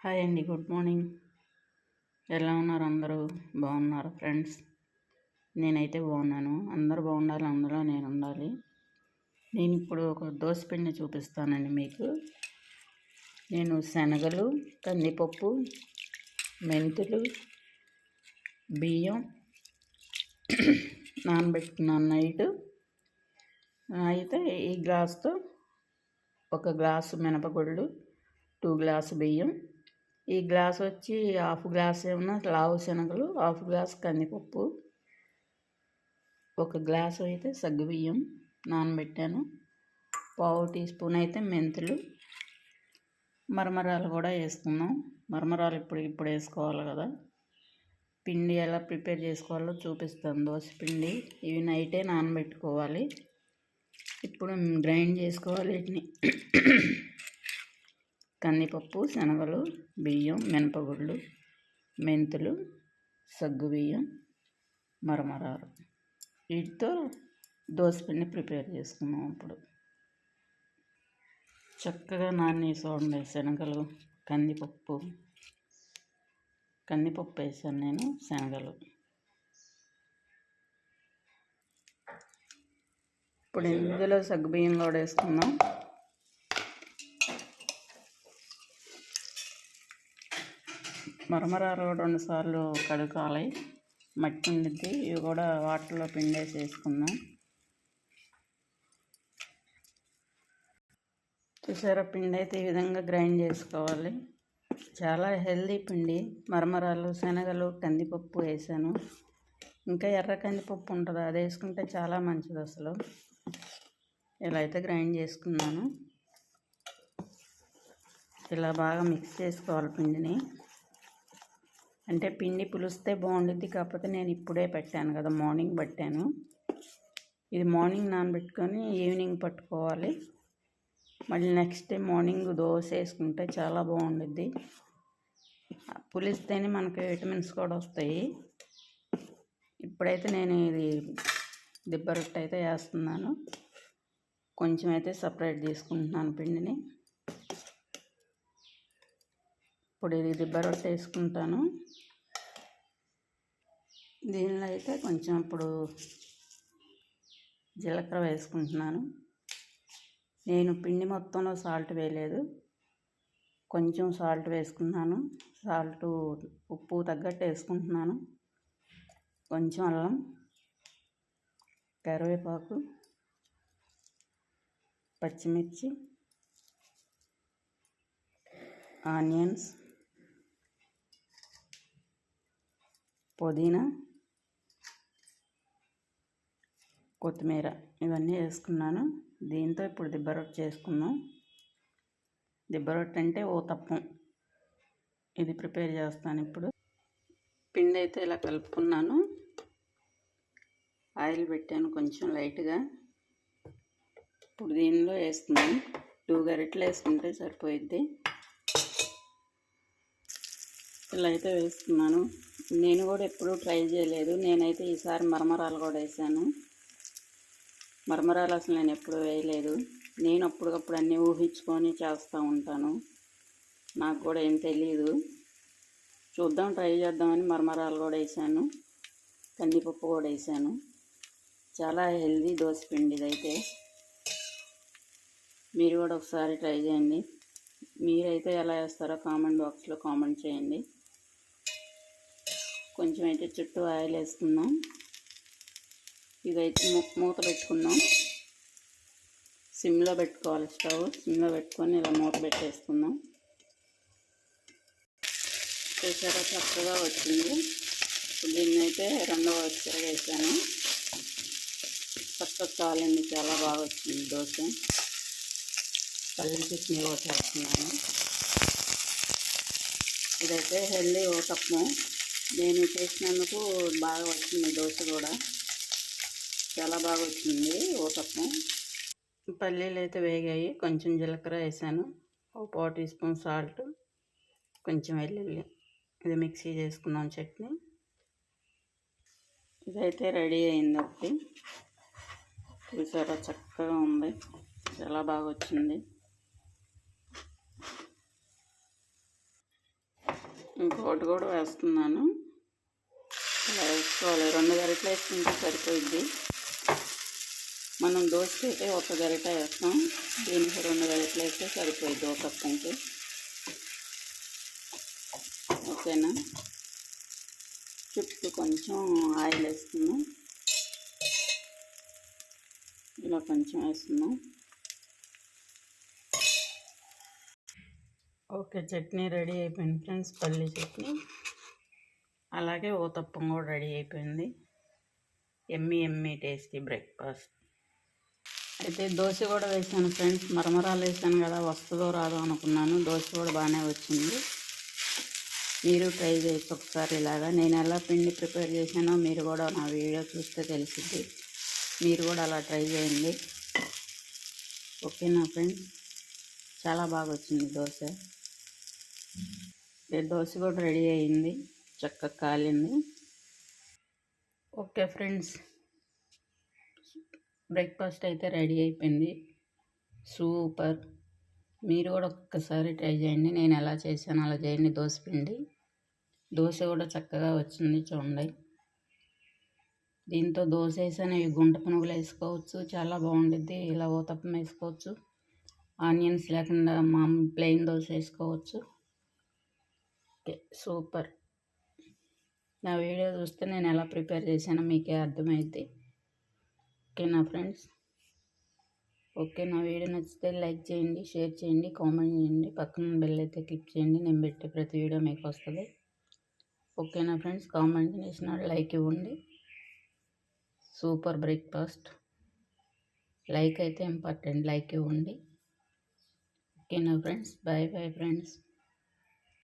Hi అండి good morning. ఎలా ఉన్నారు అందరూ? బాగున్నారు ఫ్రెండ్స్? నేనైతే బాగున్నాను. అందరూ బాగుండాలి అందులో నేను ఉండాలి. నేను ఇప్పుడు ఒక దోసపిండి చూపిస్తానండి మీకు. నేను శనగలు కందిపప్పు మెంతులు బియ్యం నానబెట్టుకున్నాను నైట్. అయితే ఈ గ్లాస్తో ఒక గ్లాసు మినపగుళ్ళు టూ గ్లాసు బియ్యం ఈ గ్లాస్ వచ్చి హాఫ్ గ్లాస్ ఏమన్నా లావు శనగలు హాఫ్ గ్లాస్ కందిపప్పు ఒక గ్లాసు అయితే సగ్గుబియ్యం నానబెట్టాను. పావు టీ స్పూన్ అయితే మెంతులు మరమరాలు కూడా వేసుకుందాం. మరమరాలు ఇప్పుడు ఇప్పుడు వేసుకోవాలి కదా. పిండి ఎలా ప్రిపేర్ చేసుకోవాలో చూపిస్తాను. దోశ పిండి ఇవి నైటే నానబెట్టుకోవాలి. ఇప్పుడు గ్రైండ్ చేసుకోవాలి వీటిని. కందిపప్పు శనగలు బియ్యం మినపగుళ్ళు మెంతులు సగ్గు బియ్యం మరమరాలు. వీటితో దోసపిండి ప్రిపేర్ చేసుకున్నాం ఇప్పుడు. చక్కగా నాని చూడండి శనగలు కందిపప్పు. కందిపప్పు వేసాను నేను శనగలు. ఇప్పుడు ఇందులో సగ్గుబియ్యం కూడా వేసుకుందాం. మరమరాలు రెండు సార్లు కడుక్కోవాలి మట్టి ఉండిద్ది ఇవి కూడా వాటర్లో పిండేసి వేసుకుందాం చూసారా? పిండి అయితే ఈ విధంగా గ్రైండ్ చేసుకోవాలి. చాలా హెల్దీ పిండి. మరమరాలు శనగలు కందిపప్పు వేసాను. ఇంకా ఎర్ర కందిపప్పు ఉంటుంది. అది వేసుకుంటే చాలా మంచిది అసలు. ఇలా అయితే గ్రైండ్ చేసుకున్నాను. ఇలా బాగా మిక్స్ చేసుకోవాలి పిండిని. అంటే పిండి పులిస్తే బాగుండిద్ది కాకపోతే నేను ఇప్పుడే పెట్టాను కదా మార్నింగ్ పట్టాను. ఇది మార్నింగ్ నానబెట్టుకొని ఈవినింగ్ పట్టుకోవాలి. మళ్ళీ నెక్స్ట్ డే మార్నింగ్ దోశ వేసుకుంటే చాలా బాగుండిద్ది. పులిస్తేనే మనకి విటమిన్స్ కూడా వస్తాయి. ఇప్పుడైతే నేను ఇది దిబ్బ రొట్టె అయితే వేస్తున్నాను. కొంచెం అయితే సపరేట్ తీసుకుంటున్నాను పిండిని. ఇప్పుడు ఇది దిబ్బ రొట్టె వేసుకుంటాను. దీనిలో అయితే కొంచెం ఇప్పుడు జీలకర్ర వేసుకుంటున్నాను. నేను పిండి మొత్తంలో సాల్ట్ వేయలేదు. కొంచెం సాల్ట్ వేసుకున్నాను. సాల్ట్ ఉప్పు తగ్గట్టు వేసుకుంటున్నాను. కొంచెం అల్లం కరివేపాకు పచ్చిమిర్చి ఆనియన్స్ పుదీనా కొత్తిమీర ఇవన్నీ వేసుకున్నాను. దీంతో ఇప్పుడు దిబ్బ రొట్టె చేసుకుందాం. దిబ్బ రొట్టె అంటే ఓ తప్పం. ఇది ప్రిపేర్ చేస్తాను ఇప్పుడు. పిండి అయితే ఇలా కలుపుకున్నాను. ఆయిల్ పెట్టాను కొంచెం లైట్గా. ఇప్పుడు దీనిలో వేస్తున్నాను. టూ గరిటెలు వేసుకుంటే సరిపోయిద్ది. ఇలా అయితే వేస్తున్నాను. నేను కూడా ఎప్పుడూ ట్రై చేయలేదు. నేనైతే ఈసారి మరమరాలు కూడా వేసాను. మరమరాలు అసలు నేను ఎప్పుడు వేయలేదు. నేను అప్పటికప్పుడు అన్నీ ఊహించుకొని చేస్తూ ఉంటాను. నాకు కూడా ఏం తెలియదు చూద్దాం ట్రై చేద్దామని మరమరాలు కూడా వేసాను. కందిపప్పు కూడా వేసాను. చాలా హెల్దీ దోశ పిండి ఇదైతే. మీరు కూడా ఒకసారి ట్రై చేయండి. మీరైతే ఎలా వేస్తారో కామెంట్ బాక్స్లో కామెంట్ చేయండి. కొంచెం అయితే చుట్టూ ఆయిల్ వేసుకుందాం. ఇదైతే మూత పెట్టుకుందాం. సిమ్లో పెట్టుకోవాలి స్టవ్. సిమ్లో పెట్టుకొని ఇలా మూత పెట్టేసుకుందాం. చూసారా చక్కగా వచ్చింది. దీన్ని అయితే రెండవ వచ్చాక వేసాను. చక్కగా కాలండి చాలా బాగా వచ్చింది దోశ. పల్లెల చట్నీ కూడా చేస్తున్నాను. ఇదైతే హెల్దీ ఓటప్పు నేను చేసినందుకు బాగా వచ్చింది దోశ కూడా. చాలా బాగా వచ్చింది ఓటప్పం పల్లీలు అయితే వేగాయి. కొంచెం జీలకర్ర వేసాను. ఒక పావు టీ స్పూన్ సాల్ట్ కొంచెం వెల్లుల్లి. ఇది మిక్సీ చేసుకున్నాం చట్నీ. ఇదైతే రెడీ అయింది ఒకటి. చూసారా చక్కగా ఉంది. చాలా బాగా వచ్చింది. ఇంకొకటి కూడా వేస్తున్నాను. ఇలా వేసుకోవాలి. రెండు గరిటలు వేసుకుంటే సరిపోయిద్ది. మనం దోశకి అయితే ఒక గరిట వేస్తాం. దీనికి రెండు గరిటలు వేస్తే సరిపోయిద్ది ఒక కప్పుకి ఓకేనా? చుట్టూ కొంచెం ఆయిల్ వేస్తున్నాం. ఇలా కొంచెం వేస్తున్నాం. ఓకే చట్నీ రెడీ అయిపోయింది ఫ్రెండ్స్ పల్లి చట్నీ. అలాగే ఊతప్పం కూడా రెడీ అయిపోయింది. Yummy yummy tasty breakfast. అయితే దోశ కూడా వేసాను ఫ్రెండ్స్ మరమరాలు వేసాను కదా వస్తుందో రాదో అనుకున్నాను. దోశ కూడా బాగానే వచ్చింది. మీరు ట్రై చేయొచ్చు ఒకసారి ఇలాగా. నేను ఎలా పిండి ప్రిపేర్ చేశానో మీరు కూడా నా వీడియో చూస్తే తెలిసింది మీరు కూడా అలా ట్రై చేయండి. ఓకేనా ఫ్రెండ్స్? చాలా బాగా వచ్చింది దోశ. దోశ కూడా రెడీ అయింది చక్కగా కాలింది. ఓకే ఫ్రెండ్స్ బ్రేక్ఫాస్ట్ అయితే రెడీ అయిపోయింది. సూపర్. మీరు కూడా ఒక్కసారి ట్రై చేయండి నేను ఎలా చేశాను అలా చేయండి దోశ పిండి. దోశ కూడా చక్కగా వచ్చింది చూడండి. దీంతో దోశ వేసాను ఇవి గుంట పునుగులు వేసుకోవచ్చు చాలా బాగుండిద్ది. ఇలా ఓతప్పం వేసుకోవచ్చు. ఆనియన్స్ లేకుండా మా ప్లెయిన్ దోశ వేసుకోవచ్చు. Okay super. నా వీడియో చూస్తే నేను ఎలా ప్రిపేర్ చేశానో మీకే అర్థమైంది ఓకే నా ఫ్రెండ్స్? ఓకే నా వీడియో నచ్చితే లైక్ చేయండి షేర్ చేయండి కామెంట్ చేయండి. పక్కన బెల్ అయితే క్లిక్ చేయండి నేను పెట్టే ప్రతి వీడియో మీకు వస్తుంది ఓకే నా ఫ్రెండ్స్ కామెంట్ చేసిన లైక్ ఇవ్వండి. Super breakfast. లైక్ అయితే ఇంపార్టెంట్ లైక్ ఇవ్వండి. ఓకే నా ఫ్రెండ్స్ బాయ్ బాయ్ ఫ్రెండ్స్.